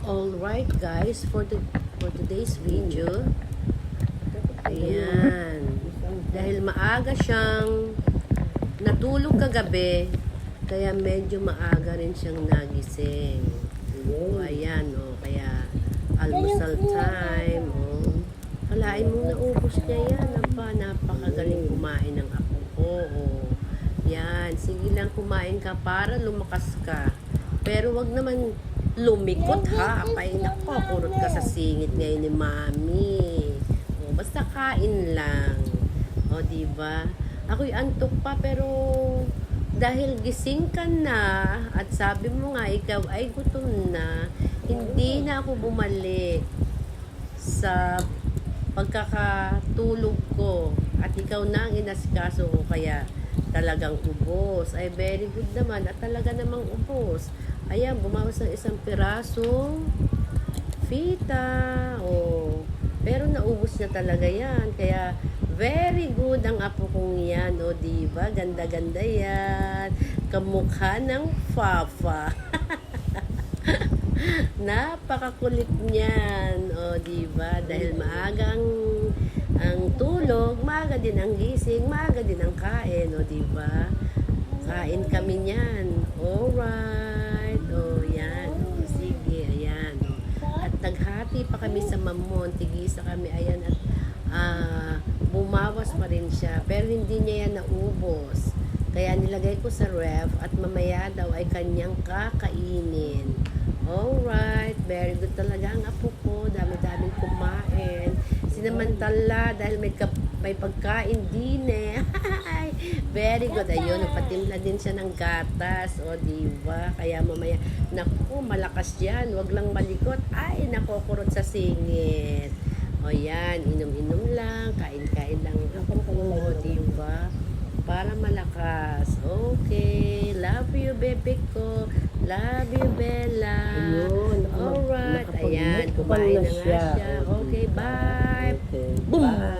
Alright guys, for the for today's video, ayan, dahil maaga siyang natulog kagabi, kaya medyo maaga rin siyang nagising. O ayan, o, kaya almusal time, o. Kalain mo naubos niya yan, apa, napakagaling kumain ng apo ko, o. Yan, sige lang kumain ka para lumakas ka. Pero wag naman lumikot ha. Apay nako, kurot ka sa singit ngayon ni mami. O, basta kain lang. O, di ba? Ako'y antok pa pero dahil gising ka na at sabi mo nga ikaw ay gutom na, hindi na ako bumalik sa pagkakatulog ko at ikaw na ang inasikaso ko kaya talagang ubos. Ay very good naman at talaga namang ubos. Ayan, bumawas ng isang piraso fita. Oh. Pero naubos niya talaga yan. Kaya very good ang apo kong yan. O, di ba? Ganda-ganda yan. Kamukha ng Fafa. Napakakulit niyan. O, di ba? Dahil maagang din ang gising, maaga din ang kain, o, di ba? Kain kami niyan. Alright. O, yan. O, sige, ayan. At naghati pa kami sa mamon. Tigisa kami, ayan. At ah, bumawas pa rin siya. Pero hindi niya yan naubos. Kaya nilagay ko sa ref at mamaya daw ay kanyang kakainin. Alright, very good talaga ang apo ko. Dami-daming kumain. Sinamantala dahil may, kap- may pagkain din eh. very good. Ayun, nagpatimpla din siya ng gatas. O, diba? Kaya mamaya, naku, malakas yan. Huwag lang malikot. Ay, nakukurot sa singit. O yan, inom-inom lang, kain-kain lang. Ako po, diba? Para malakas. Okay. Love you, bebe ko. Love you, Bella. Ayun, naka- Alright. nakapag- Ayan, nakapag kumain na siya. siya. Okay, bye. Okay, Boom! bye.